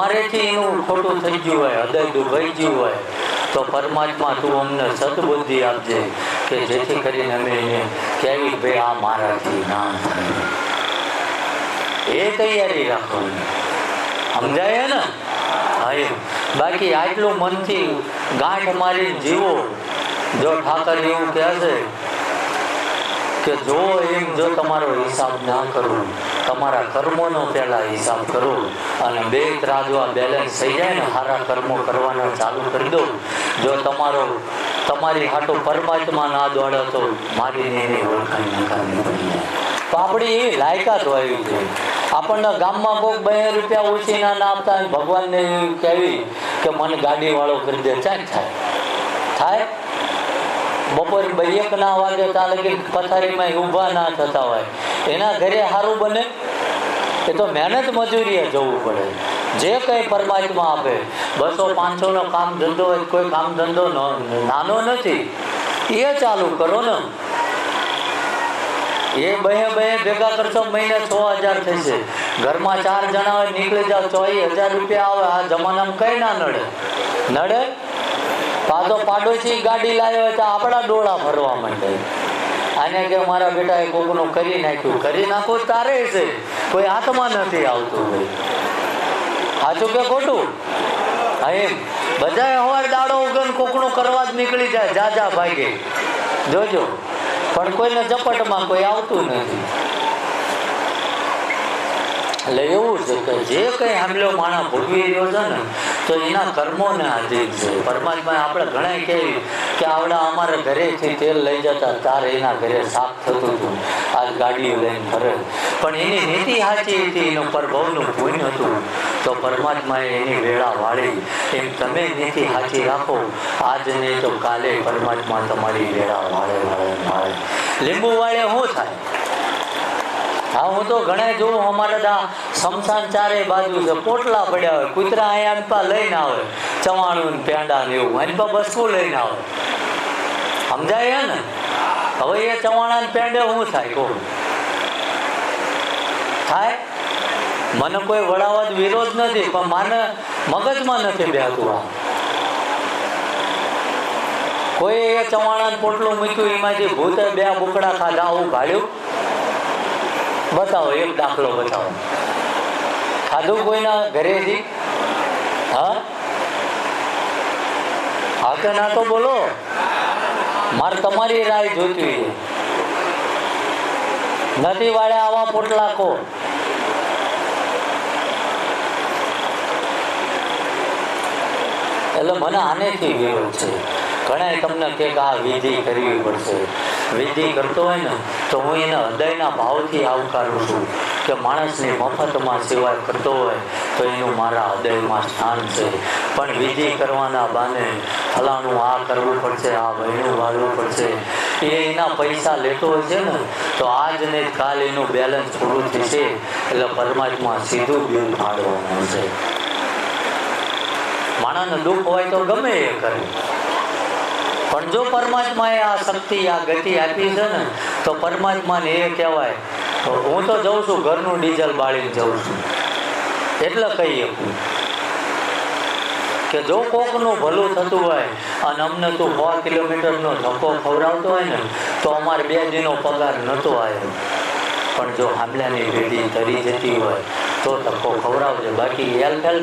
મારેથી એનું ખોટું થઈ ગયું હોય, હૃદય દુભાઈ ગયું હોય, તો પરમાત્મા તું અમને સદબુદ્ધિ આપજે કે જેથી કરીને અમે એને કહેવી ભાઈ આ મારાથી ના એ તૈયારી રાખવાની. સમજાય ને? હા બાકી આટલું મનથી ગાંઠ મારી જીવો. જો ઠાકર એવું કહે છે કે જો એમ જો તમારો હિસાબ ના કરો, તમારા કર્મોનો પહેલા હિસાબ કરો અને બે ત્રાજવા બેલેન્સ થઈ જાય ને સારા કર્મો કરવાના ચાલુ કરી દો જો તમારો, તમારી હાટો પરમાત્મા ના દોડો તો મારી એની ઓળખાણ નકામી પડી તો આપણી એવી લાયકાત હોવી છે. આપણને ગામમાં કોઈક બે રૂપિયા ઓછી ના આપતા ભગવાનને કહેવી કે મને ગાડીવાળો કરી દે, ચાલ થાય. થાય? બપોર બે એક ના વાગે ત્યાં લગી પથારીમાં ઊભા ના થતા હોય. એના ઘરે સારું બને એ તો મહેનત મજૂરીએ જવું પડે. જે કંઈ પરમાત્મા આપે, બસો પાંચસોનો કામ ધંધો હોય, કોઈ કામ ધંધો નાનો નથી, એ ચાલુ કરો ને. એ બે બે ભેગા કરશો, મહિને છ હજાર થશે. ઘરમાં ચાર જણા હોય, નીકળી જાવ ચોવીસ હજાર રૂપિયા આવે, આ જમાનામાં કઈ ના નડે. નડે? પાછો પાડોશી ગાડી લાવ્યો તો આપણા ડોળા ફરવા માંડે. આને કે મારા બેટાએ કોકનું કરી નાખ્યું. કરી નાખો તારે છે. કોઈ હાથમાં નથી આવતું સાચું કે ખોટું? એમ. બધા હવાર દાડો ઉગન કોકનું કરવા જ નીકળી જાય. જા જા, ભાગે. જોજો. પણ કોઈને ઝપટમાં કોઈ આવતું નથી. એટલે એવું છે કે જે કંઈ હામલો માણસ ભોગવી રહ્યો છે ને તો એના કર્મોને આધીન છે. પરમાત્મા આપણે ઘણા કહેવી કે આવડા અમારા ઘરેથી તેલ લઈ જતા તારે એના ઘરે સાફ થતું હતું. આ ગાડીઓ લઈને ફરે. પણ એની નીતિ સાચી હતી, એનું પ્રભવનું પુણ્ય હતું. તો પરમાત્માએ એની વેળા વાળી. એમ તમે નીતિ સાચી રાખો. આજ નહીં તો કાલે પરમાત્મા તમારી વેળા વાળે વાળે વાળે. લીંબુ વાળે શું થાય? હા, હું તો ઘણા જોઉં અમારે શમશાન ચારે બાજુ છે પોટલા પડ્યા હોય, કૂતરા અહીંયા અનપા લઈને આવે. ચવાણું પેંડા ને એવું અનપા બસવું લઈને આવે? સમજાય ને? હવે એ ચવાણા ને પેંડે શું થાય કોણ થાય? મને કોઈ વડાવત વિરોધ નથી, પણ માને મગજમાં નથી બેહતું આ કોઈ એ ચવાણા પોટલું મૂક્યું, એમાંથી ભૂતે બે બુકડા ખાધા, આવું ભાડ્યું? બતાવો, એક દાખલો બતાવો. ખાધું કોઈના ઘરેથી? ના તો બોલો. મારે તમારી રાય જોતી નથી વાળે આવા પોટલા કો એટલે મને આનેથી ગયો છે. ઘણા તમને કે આ વિધિ કરવી પડશે. વિધિ કરતો હોય ને, તો હું એના હૃદયના ભાવથી આવકારું છું. કે માણસને મફતમાં સેવા કરતો હોય તો એનું મારા હૃદયમાં સ્થાન છે. પણ વિધિ કરવાના બાને ફલાણું આ કરવું પડશે, આ વહેણું વાળવું પડશે. એ એના પૈસા લેતો હોય છે ને, તો આજ કાલ એનું બેલેન્સ પૂરું થશે. એટલે પરમાત્મા સીધું બિલ પાડવાનું છે. માણસને દુઃખ હોય તો ગમે એ કરે. પણ જો પરમાત્માએ આ શક્તિ, આ ગતિ આપી છે ને, તો પરમાત્માને એ કહેવાય હું તો જઉં છું, ઘરનું ડીઝલ બાળીને જઉં છું. એટલે કહી શકું કે જો કોકનું ભલું થતું હોય અને અમને તું સો કિલોમીટરનો ધક્કો ખવડાવતો હોય ને, તો અમારે બે દિનો પગાર નહોતો આવ્યો પણ જો હામલાની ભેટી તરી જતી હોય, તો ધક્કો ખવડાવજે. બાકી હેલ ફેલ